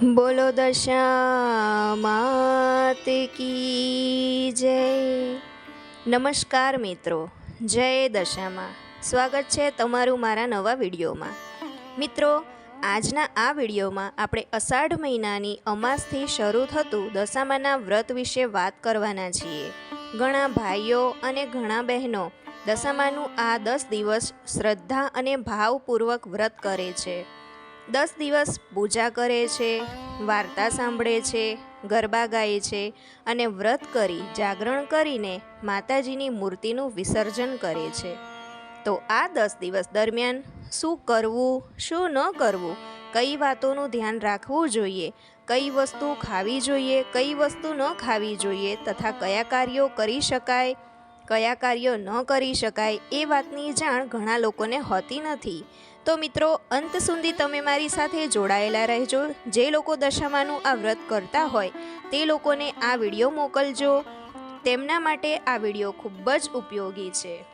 બોલો દશા માત કી જય. નમસ્કાર મિત્રો, જય દશામાં. સ્વાગત છે તમારું મારા નવા વિડીયોમાં. મિત્રો, આજના આ વિડીયોમાં આપણે અષાઢ મહિનાની અમાસથી શરૂ થતું દશામાના વ્રત વિશે વાત કરવાના છીએ. ઘણા ભાઈઓ અને ઘણા બહેનો દશામાનું આ દસ દિવસ શ્રદ્ધા અને ભાવપૂર્વક વ્રત કરે છે. દસ દિવસ પૂજા કરે છે, વાર્તા સાંભળે છે, ગરબા ગાય છે અને વ્રત કરી, જાગરણ કરીને માતાજીની મૂર્તિનું વિસર્જન કરે છે. તો આ દસ દિવસ દરમિયાન શું કરવું, શું ન કરવું, કઈ વાતોનું ધ્યાન રાખવું જોઈએ, કઈ વસ્તુ ખાવી જોઈએ, કઈ વસ્તુ ન ખાવી જોઈએ તથા કયા કાર્યો કરી શકાય, કયા કાર્યો ન કરી શકાય એ વાતની જાણ ઘણા લોકોને હોતી નથી. તો મિત્રો, અંત સુધી તમે મારી સાથે જોડાયેલા રહેજો. જે લોકો દશામાનું આ વ્રત કરતા હોય, તે લોકોને આ વીડિયો મોકલજો. તેમના માટે આ વીડિયો ખૂબ જ ઉપયોગી છે.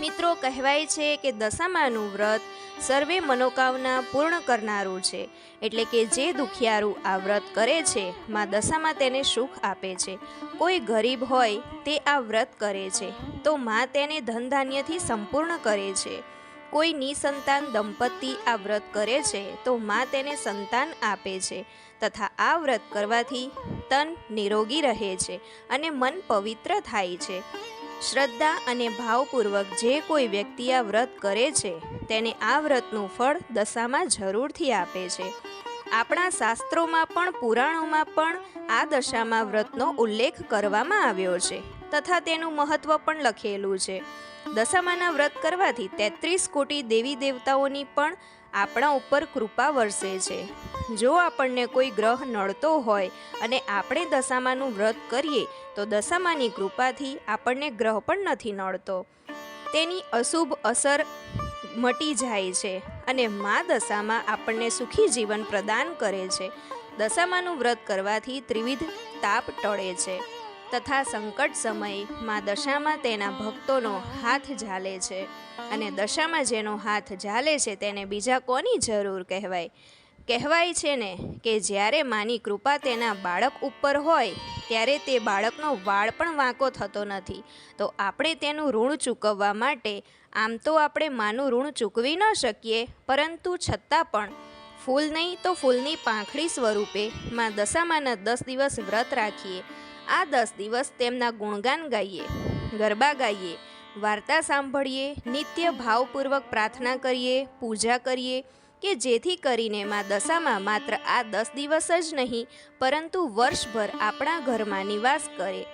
મિત્રો, કહેવાય છે કે દશામાનું વ્રત સર્વે મનોકામના પૂર્ણ કરનારું છે. એટલે કે જે દુખિયારું આ વ્રત કરે છે, માં દશામાં તેને સુખ આપે છે. કોઈ ગરીબ હોય, તે આ વ્રત કરે છે. તો માં તેને ધન ધાન્યથી સંપૂર્ણ કરે છે. કોઈ નિસંતાન દંપતી આ વ્રત કરે છે, તો માં તેને સંતાન આપે છે તથા આ વ્રત કરવાથી તન નિરોગી રહે છે અને મન પવિત્ર થાય છે. શ્રદ્ધા અને ભાવપૂર્વક જે કોઈ વ્યક્તિ આ વ્રત કરે છે, તેને આ વ્રતનું ફળ દશામાં જરૂરથી આપે છે. આપણા શાસ્ત્રોમાં પણ પુરાણોમાં પણ આ દશામાં વ્રતનો ઉલ્લેખ કરવામાં આવ્યો છે. તથા તેનું મહત્વ પણ લખેલું છે. દશામાના વ્રત કરવાથી તેત્રીસ કોટી દેવી દેવતાઓની પણ આપણા ઉપર કૃપા વરસે છે. જો આપણને કોઈ ગ્રહ નડતો હોય અને આપણે દશામાનું વ્રત કરીએ, તો દશામાની કૃપાથી આપણને ગ્રહ પણ નથી નડતો. તેની અશુભ અસર મટી જાય છે અને મા દશામાં આપણને સુખી જીવન પ્રદાન કરે છે. દશામાનું વ્રત કરવાથી ત્રિવિધ તાપ ટળે છે. તથા સંકટ સમયે મા દશામાં તેના ભક્તોનો હાથ ઝાલે છે અને દશામાં જેનો હાથ ઝાલે છે તેને બીજા કોની જરૂર કહેવાય? કહેવાય છે ને કે જ્યારે માની કૃપા તેના બાળક ઉપર હોય, ત્યારે તે બાળકનો વાળ પણ વાંકો થતો નથી. તો આપણે તેનું ઋણ ચૂકવવા માટે આમ તો આપણે માનું ઋણ ચૂકવી ન શકીએ, પરંતુ છતાં પણ ફૂલ નહીં તો ફૂલની પાંખડી સ્વરૂપે માં દશામાના દસ દિવસ વ્રત રાખીએ. આ દસ દિવસ તેમના ગુણગાન ગાઈએ, ગરબા ગાઈએ, વાર્તા સાંભળીએ, નિત્ય ભાવપૂર્વક પ્રાર્થના કરીએ, પૂજા કરીએ કે જેથી કરીને મા દશામાં માત્ર આ દસ દિવસ જ નહીં, પરંતુ વર્ષભર આપણા ઘરમાં નિવાસ કરે.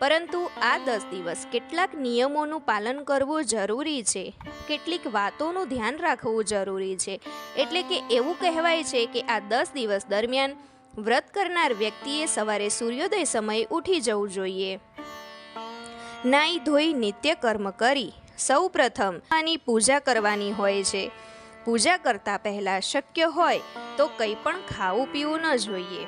પરંતુ આ દસ દિવસ કેટલાક નિયમોનું પાલન કરવું જરૂરી છે. કેટલીક વાતોનું ધ્યાન રાખવું જરૂરી છે. એટલે કે એવું કહેવાય છે કે આ દસ દિવસ દરમિયાન વ્રત કરનાર વ્યક્તિએ સવારે સૂર્યોદય સમયે ઉઠી જવું જોઈએ. નાઈ ધોઈ નિત્ય કર્મ કરી. સૌ પ્રથમ આની પૂજા કરવાની હોય છે. પૂજા કરતાં પહેલાં શક્ય હોય તો કંઈ પણ ખાવું પીવું ન જોઈએ.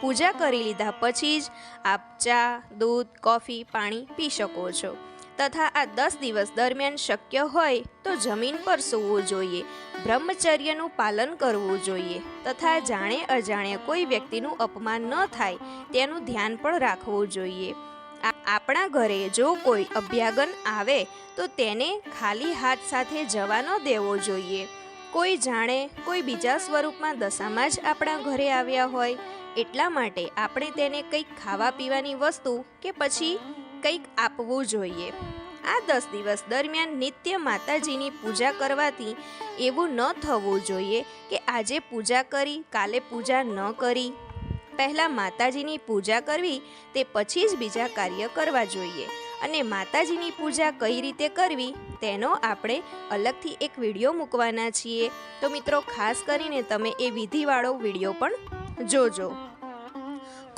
પૂજા કરી લીધા પછી જ આપ ચા, દૂધ, કોફી, પાણી પી શકો છો. તથા આ દસ દિવસ દરમિયાન શક્ય હોય તો જમીન પર સૂવું જોઈએ, બ્રહ્મચર્યનું પાલન કરવું જોઈએ, તથા જાણે અજાણે કોઈ વ્યક્તિનું અપમાન ન થાય તેનું ધ્યાન પણ રાખવું જોઈએ. આપણા ઘરે જો કોઈ અભ્યાગન આવે તો તેને ખાલી હાથ સાથે જવા ન દેવો જોઈએ. કોઈ જાણે કોઈ બીજા સ્વરૂપમાં દશામાં જ આપણા ઘરે આવ્યા હોય, એટલા માટે આપણે તેને કંઈક ખાવા પીવાની વસ્તુ કે પછી કંઈક આપવું જોઈએ. આ દસ દિવસ દરમિયાન નિત્ય માતાજીની પૂજા કરવાથી એવું ન થવું જોઈએ કે આજે પૂજા કરી, કાલે પૂજા ન કરી. પહેલાં માતાજીની પૂજા કરવી, તે પછી જ બીજા કાર્ય કરવા જોઈએ. અને માતાજીની પૂજા કઈ રીતે કરવી, તેનો આપણે અલગથી એક વીડિયો મૂકવાના છીએ. તો મિત્રો, ખાસ કરીને તમે એ વિધિવાળો વીડિયો પણ જોજો.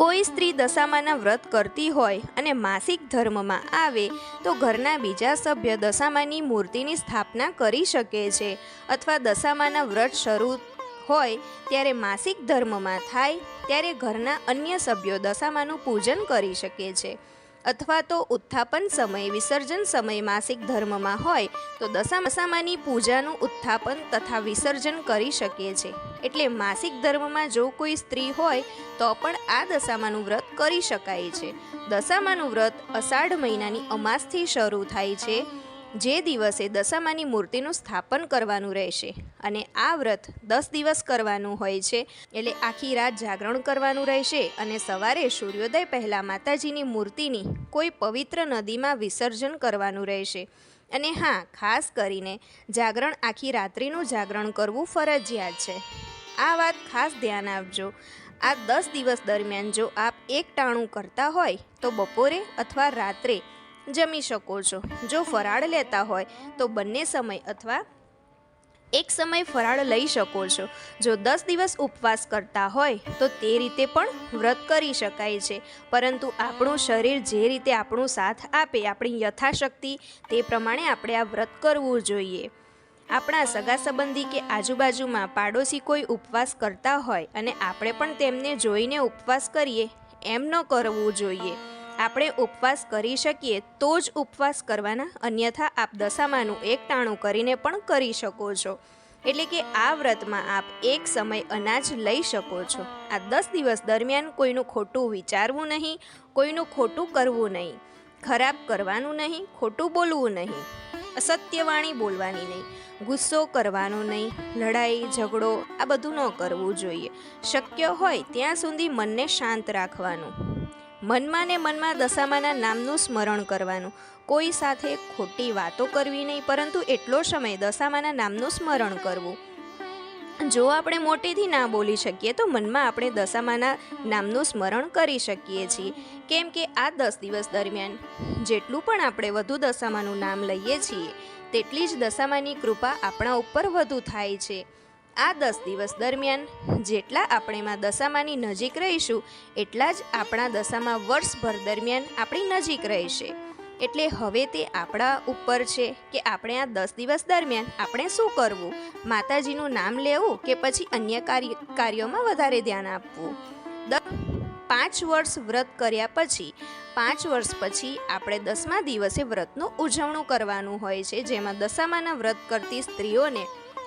કોઈ સ્ત્રી દશામાના વ્રત કરતી હોય અને માસિક ધર્મમાં આવે, તો ઘરના બીજા સભ્ય દશામાની મૂર્તિની સ્થાપના કરી શકે છે. અથવા દશામાના વ્રત શરૂ હોય ત્યારે માસિક ધર્મમાં થાય, ત્યારે ઘરના અન્ય સભ્યો દશામાનું પૂજન કરી શકે છે. અથવા તો ઉત્થાપન સમય, વિસર્જન સમય માસિક ધર્મમાં હોય, તો દશામશામાની પૂજાનું ઉત્થાપન તથા વિસર્જન કરી શકીએ છે. એટલે માસિક ધર્મમાં જો કોઈ સ્ત્રી હોય, તો પણ આ દશામાનું વ્રત કરી શકાય છે. દશામાનું વ્રત અષાઢ મહિનાની અમાસથી શરૂ થાય છે. જે દિવસે દશામાની મૂર્તિનું સ્થાપન કરવાનું રહેશે અને આ વ્રત દસ દિવસ કરવાનું હોય છે, એટલે આખી રાત જાગરણ કરવાનું રહેશે અને સવારે સૂર્યોદય પહેલાં માતાજીની મૂર્તિની કોઈ પવિત્ર નદીમાં વિસર્જન કરવાનું રહેશે. અને હા, ખાસ કરીને જાગરણ આખી રાત્રિનું જાગરણ કરવું ફરજિયાત છે. આ વાત ખાસ ધ્યાન આપજો. આ દસ દિવસ દરમિયાન જો આપ એક ટાણું કરતા હોય, તો બપોરે અથવા રાત્રે જમી શકો છો. જો ફરાળ લેતા હોય તો બંને સમય અથવા એક સમય ફરાળ લઈ શકો છો. જો દસ દિવસ ઉપવાસ કરતા હોય તો તે રીતે પણ વ્રત કરી શકાય છે. પરંતુ આપણું શરીર જે રીતે આપણું સાથ આપે, આપણી યથાશક્તિ તે પ્રમાણે આપણે આ વ્રત કરવું જોઈએ. આપણા સગા સંબંધી કે આજુબાજુમાં પાડોશી કોઈ ઉપવાસ કરતા હોય અને આપણે પણ તેમને જોઈને ઉપવાસ કરીએ, એમ ન કરવું જોઈએ. આપણે ઉપવાસ કરી શકીએ, તો જ ઉપવાસ કરવાના, અન્યથા આપ દશામાનું એક ટાણું કરીને પણ કરી શકો છો. એટલે કે આ વ્રતમાં આપ એક સમય અનાજ લઈ શકો છો. આ દસ દિવસ દરમિયાન કોઈનું ખોટું વિચારવું નહીં, કોઈનું ખોટું કરવું નહીં. ખરાબ કરવાનું નહીં, ખોટું બોલવું નહીં. અસત્યવાણી બોલવાની નહીં. ગુસ્સો કરવાનો નહીં. લડાઈ, ઝઘડો, આ બધું ન કરવું જોઈએ. શક્ય હોય ત્યાં સુધી મનને શાંત રાખવાનું. મનમાં ને મનમાં દશામાના નામનું સ્મરણ કરવાનું. કોઈ સાથે ખોટી વાતો કરવી નહીં, પરંતુ એટલો સમય દશામાના નામનું સ્મરણ કરવું. જો આપણે મોટેથી ના બોલી શકીએ, તો મનમાં આપણે દશામાના નામનું સ્મરણ કરી શકીએ છીએ. કેમ કે આ દસ દિવસ દરમિયાન જેટલું પણ આપણે વધુ દશામાનું નામ લઈએ છીએ, તેટલી જ દશામાની કૃપા આપણા ઉપર વધુ થાય છે. આ દસ દિવસ દરમિયાન જેટલા આપણેમાં દશામાની નજીક રહીશું, એટલા જ આપણા દશામાં વર્ષભર દરમિયાન આપણી નજીક રહેશે. એટલે હવે તે આપણા ઉપર છે કે આપણે આ દસ દિવસ દરમિયાન આપણે શું કરવું? માતાજીનું નામ લેવું કે પછી અન્ય કાર્ય, કાર્યોમાં વધારે ધ્યાન આપવું? દ, પાંચ વર્ષ વ્રત કર્યા પછી, પાંચ વર્ષ પછી આપણે દસમા દિવસે વ્રતનું ઉજવણું કરવાનું હોય છે, જેમાં દશામાના વ્રત કરતી સ્ત્રીઓને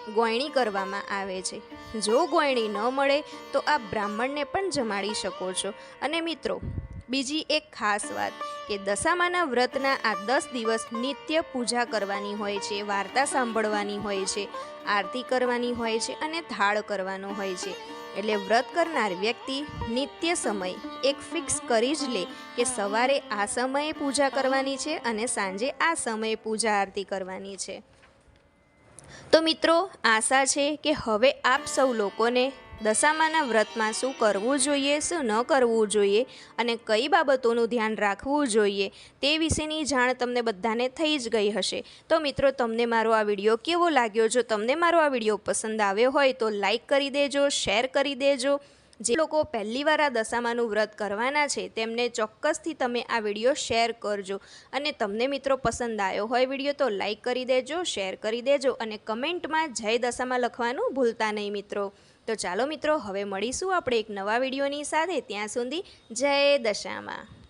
ગોયણી કરવામાં આવે છે. જો ગોયણી ન મળે, તો આ બ્રાહ્મણને પણ જમાડી શકો છો. અને મિત્રો, બીજી એક ખાસ વાત કે દશામાના વ્રતના આ દસ દિવસ નિત્ય પૂજા કરવાની હોય છે, વાર્તા સાંભળવાની હોય છે, આરતી કરવાની હોય છે અને થાળ કરવાનો હોય છે. એટલે વ્રત કરનાર વ્યક્તિ નિત્ય સમય એક ફિક્સ કરી જ લે કે સવારે આ સમયે પૂજા કરવાની છે અને સાંજે આ સમયે પૂજા આરતી કરવાની છે. તો મિત્રો, આશા છે કે હવે આપ સૌ લોકોને દશામાના વ્રતમાં શું કરવું જોઈએ, શું ન કરવું જોઈએ અને કઈ બાબતોનું ધ્યાન રાખવું જોઈએ તે વિશેની જાણ તમને બધાને થઈ જ ગઈ હશે. તો મિત્રો, તમને મારો આ વીડિયો કેવો લાગ્યો? જો તમને મારો આ વીડિયો પસંદ આવ્યો હોય તો લાઈક કરી દેજો, શેર કરી દેજો જે લોકો પહેલીવાર આ દશામાનું વ્રત કરવાના છે, તેમને ચોક્કસથી તમે આ વીડિયો શેર કરજો. અને તમને મિત્રો પસંદ આવ્યો હોય વીડિયો તો લાઇક કરી દેજો, શેર કરી દેજો અને કમેન્ટમાં જય દશામાં લખવાનું ભૂલતા નહીં મિત્રો. તો ચાલો મિત્રો, હવે મળીશું આપણે એક નવા વિડીયોની સાથે. ત્યાં સુધી જય દશામાં.